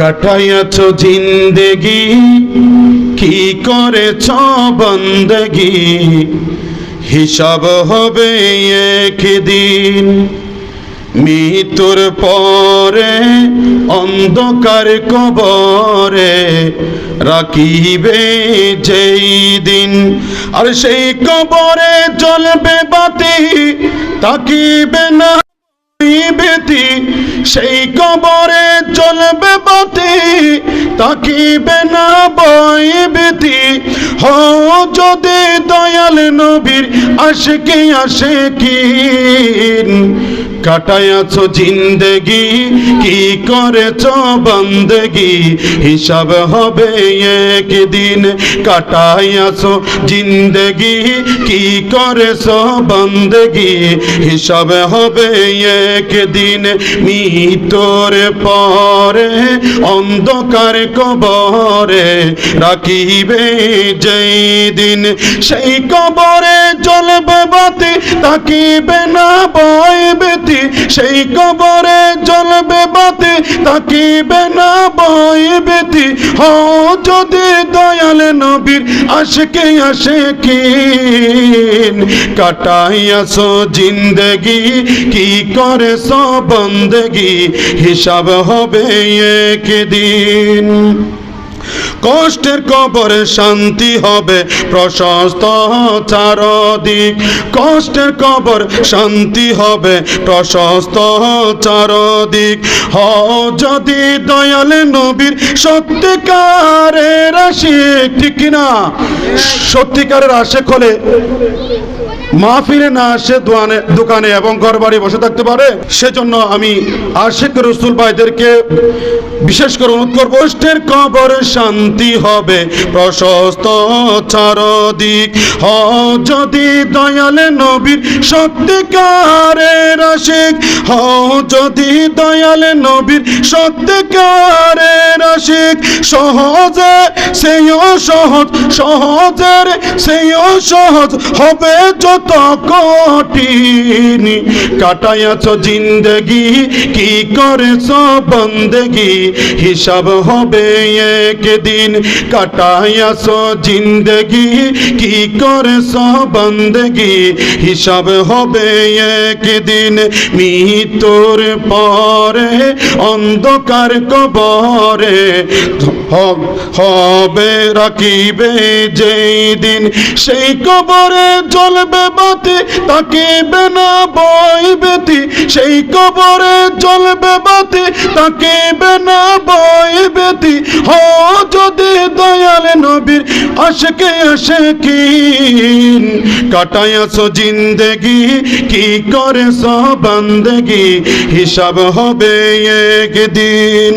কাটাইয়াছ জিন্দেগি, কি করেছ বন্দগি? হিসাব হবে একদিন, মৃত্যুর পরে অন্ধকার কবরে রাখিবে যেই দিন। আর সেই কবরে জ্বলবে বাতি, তাকিবে না সেই কবরে তাকিবে না বই বেতি হ যদি দয়াল নবীর আশকে আশকিন। কাটায়াছ জিন্দেগি, কি করেছ বন্দগি? হিসাব হবে একদিন। কাটায়াছ জিন্দেগি, কি করেছ বন্দগি? হিসাব হবে একদিন। মৃত্যুর পরে, অন্ধকার কবরে রাখিবে যেই দিন। সেই কবরে জ্বলবে বাতি, তাকিবে না বয় বেতি সেই কবরে জ্বলবে বাতি, তাকিবে না বয় বেতি হ যদি দয়াল নবীর আশকে আসে কিন কাটাইয়াছ জিন্দেগি, কি করে বন্দগি? হিসাব হবে একদিন। কষ্টের কবরে শান্তি হবে, প্রশস্ত চারদিক। কষ্টের কবর শান্তি হবে, প্রশস্ত চারদিক। হ যদি দয়াল নবীর সত্যিকারের আশিক, ঠিক কিনা? সত্যিকারের আশেক হলে মাহফিলে না আসে দোয়ানে, দোকানে এবং ঘর বাড়ি বসে থাকতে পারে, সেজন্য আমি আশেক রসুল ভাইদেরকে বিশেষ করে অনুরোধ করব, কষ্টের কবর শান্তি হবে, প্রশস্ত চারদিক হ যদি দয়ালে নবীর সত্যিকারের আশিক হ যদি দয়ালে নবীর সত্যিকারের আশিক, সহজে সেইও সহজ, সহজের সেইও সহজ হবে যত কঠিন। কাটায়াছ জিন্দগি, কি করেছ বন্দগি? হিসাব হবে একদিন। কাটায়াছ জিন্দগি, কি করেছ বন্দগি? হিসাব হবে একদিন। মৃত্যুর পরে অন্ধকার কবরে হবে রাখিবে যেই দিন। সেই কবরে জ্বলবে বাতি তাকিবে না বই বেতি, সেই কবরে জ্বলবে বাতি তাকিবে না বই বেতি। হ, যদি দয়াল নবীর আশকে আসে কি কাটায়াছ জিন্দেগি, কি করে বন্দগি? হিসাব হবে একদিন।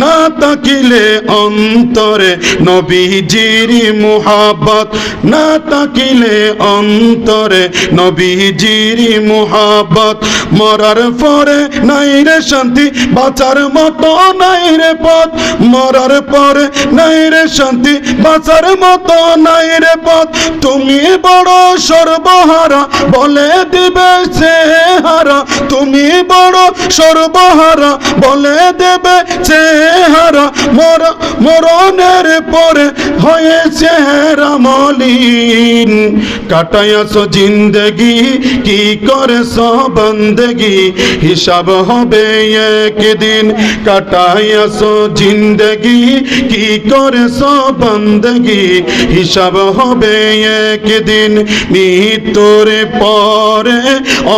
না তাকিলে অন্তরে নবীজির মুহাব্বত। না তাকিলে অন্তরে নবীজির মুহাব্বত। মরার পরে নাই রে শান্তি, বাঁচার মতো নাই রে পথ। মরার পরে নাই রে শান্তি বাঁচার মতো নাই রে পথ। তুমি বড় সর্বহারা, বলে দেবে সে হারা। তুমি বড় সর্বহারা, বলে দেবে চেহারা মর মরণের পরে হয়েছে রামলিন কাটায়াছ জিন্দগি, কি করে বন্দগি? হিসাব হবে একদিন। কাটায়াছ জিন্দগি, কি করে বন্দগি? হিসাব হবে একদিন। মৃত্যুর পরে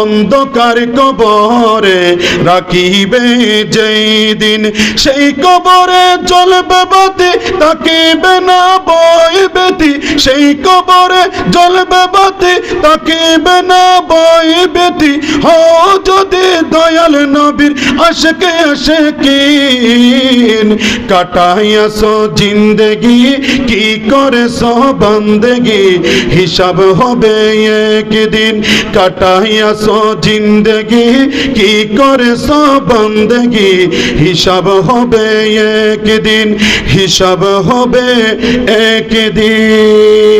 অন্ধকার কবরে রাখিবে যেই দিন সেই কবরে জ্বলবে বাতি না বই বেতি। সেই কবরে জ্বলবে বাতি, তাকিবে না বই বেতি হ যদি দয়াল নবীর আশকে আসে কিন কাটাইয়াছ জিন্দগি, কি করে বন্দগি? হিসাব হবে একদিন, কাটাইয়াছ জিন্দেগি, কি করে বন্দগি? হিসাব হবে একদিন, হিসাব হবে একদিন।